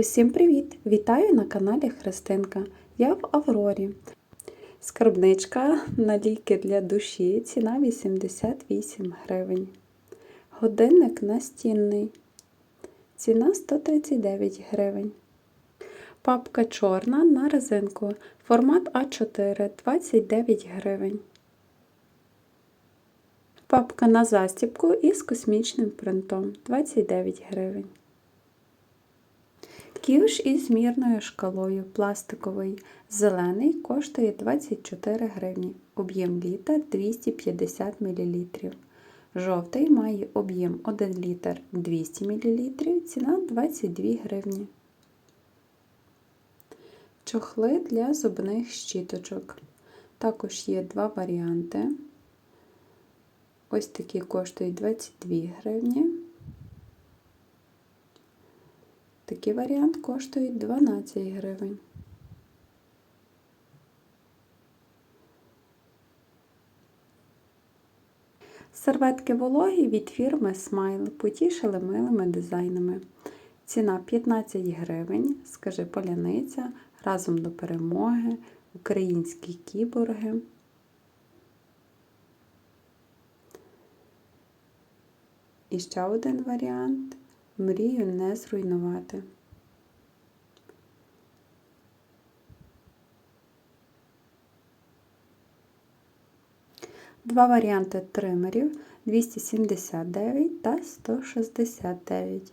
Усім привіт! Вітаю на каналі Христинка. Я в Аврорі. Скарбничка на ліки для душі. Ціна 88 гривень. Годинник настінний. Ціна 139 гривень. Папка чорна на резинку. Формат А4 29 гривень. Папка на застібку із космічним принтом 29 гривень. Ківш із мірною шкалою пластиковий. Зелений коштує 24 гривні. Об'єм літр 250 мл. Жовтий має об'єм 1 літр 200 мл. Ціна 22 гривні. Чохли для зубних щіточок. Також є два варіанти. Ось такі коштують 22 гривні. Такий варіант коштує 12 гривень. Серветки вологі від фірми Smile потішили милими дизайнами. Ціна 15 гривень, скажи поляниця, разом до перемоги, українські кіборги. І ще один варіант мрію не зруйнувати. Два варіанти тримерів 279 та 169.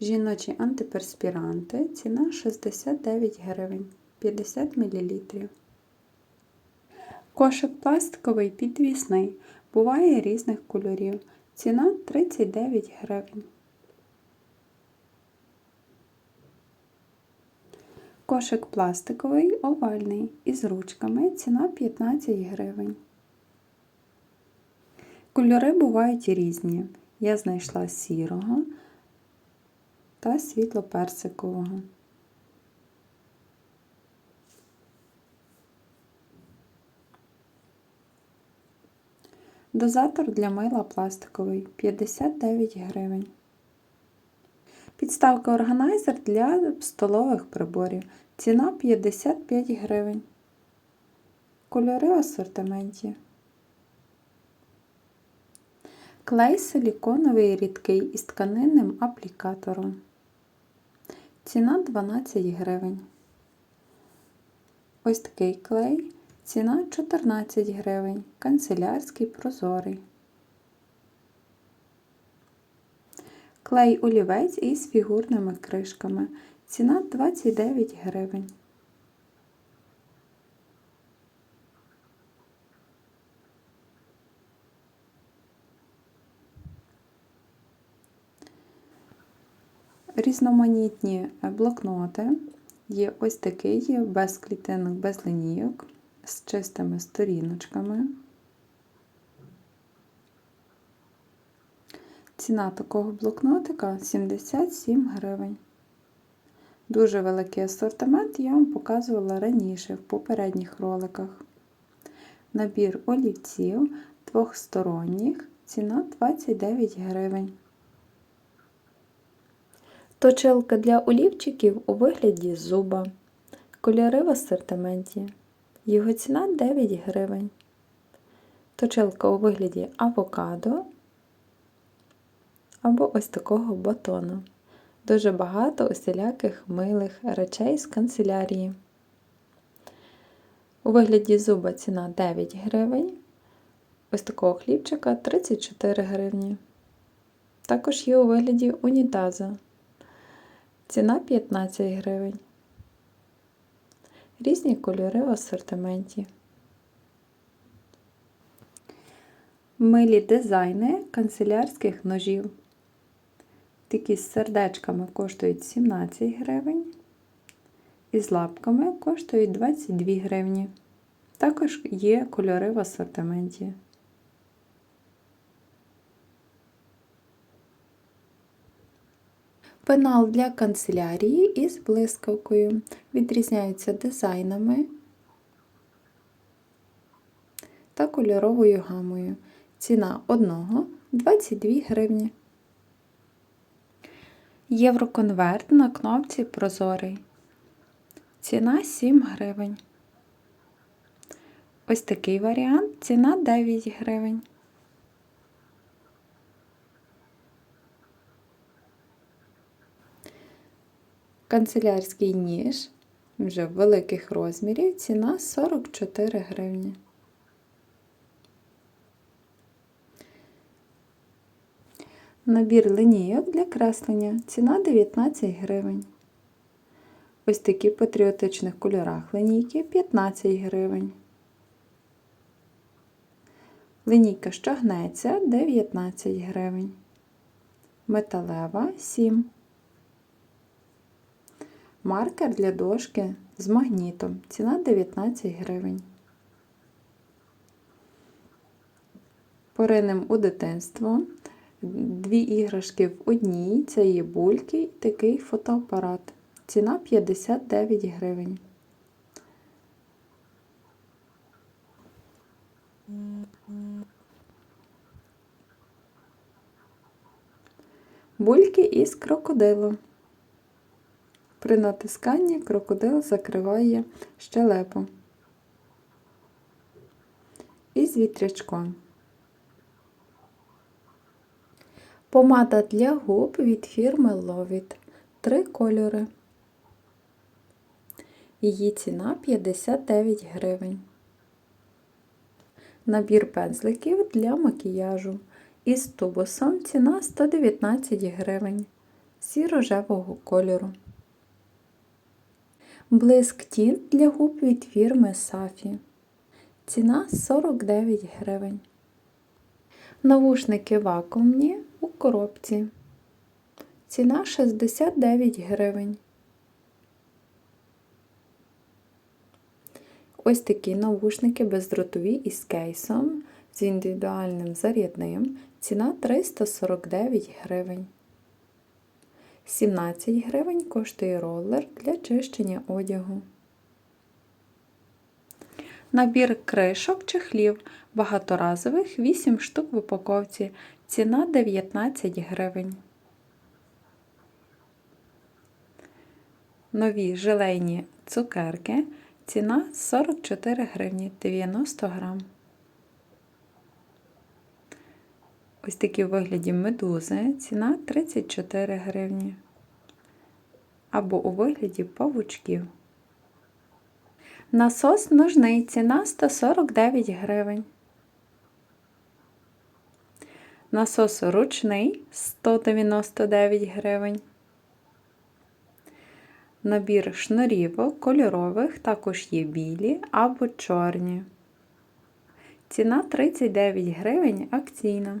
Жіночі антиперспіранти ціна 69 гривень 50 мл. Кошик пластиковий підвісний. Буває різних кольорів. Ціна 39 гривень. Кошик пластиковий, овальний, із ручками. Ціна 15 гривень. Кольори бувають різні. Я знайшла сірого та світло-персикового. Дозатор для мила пластиковий 59 гривень. Підставка органайзер для столових приборів. Ціна 55 гривень. Кольори в асортименті. Клей силіконовий рідкий із тканинним аплікатором. Ціна 12 гривень. Ось такий клей. Ціна 14 гривень. Канцелярський прозорий. Клей олівець із фігурними кришками. Ціна 29 гривень. Різноманітні блокноти. Є ось такий без клітинок, без лінійок з чистими сторіночками. Ціна такого блокнотика 77 гривень. Дуже великий асортимент я вам показувала раніше в попередніх роликах. Набір олівців двохсторонніх, ціна 29 гривень. Точилка для олівчиків у вигляді зуба. Кольори в асортименті. Його ціна 9 гривень. Точилка у вигляді авокадо або ось такого батону. Дуже багато усіляких милих речей з канцелярії. У вигляді зуба ціна 9 гривень. Ось такого хлібчика 34 гривні. Також є у вигляді унітаза. Ціна 15 гривень. Різні кольори в асортименті. Милі дизайни канцелярських ножів. Такі з сердечками коштують 17 гривень. І з лапками коштують 22 гривні. Також є кольори в асортименті. Пенал для канцелярії із блискавкою. Відрізняються дизайнами та кольоровою гамою. Ціна одного 22 гривні. Євроконверт на кнопці Прозорий. Ціна 7 гривень. Ось такий варіант. Ціна 9 гривень. Канцелярський ніж вже великих розмірів. Ціна 44 гривні. Набір линійок для креслення. Ціна 19 гривень. Ось такі в патріотичних кольорах линійки 15 гривень. Лінійка, що гнеться 19 гривень. Металева 7. Маркер для дошки з магнітом. Ціна 19 гривень. Поринем у дитинство. Дві іграшки в одній. Це є бульки і такий фотоапарат. Ціна 59 гривень. Бульки із крокодилу. При натисканні крокодил закриває щелепу. І з вітрячком. Помада для губ від фірми Lovit. Три кольори. Її ціна 59 гривень. Набір пензликів для макіяжу. Із тубусом ціна 119 гривень. Сіро-рожевого кольору. Блиск тінт для губ від фірми Сафі. Ціна 49 гривень. Навушники вакуумні у коробці. Ціна 69 гривень. Ось такі навушники бездротові із кейсом з індивідуальним зарядним. Ціна 349 гривень. 17 гривень коштує ролер для чищення одягу. Набір кришок чехлів багаторазових 8 штук в упаковці. Ціна 19 гривень. Нові желейні цукерки. Ціна 44 гривні 90 грам. Ось такі в вигляді медузи. Ціна 34 гривні. Або у вигляді павучків. Насос ножний. Ціна 149 гривень. Насос ручний 199 гривень. Набір шнурівок кольорових також є білі або чорні. Ціна 39 гривень акційна.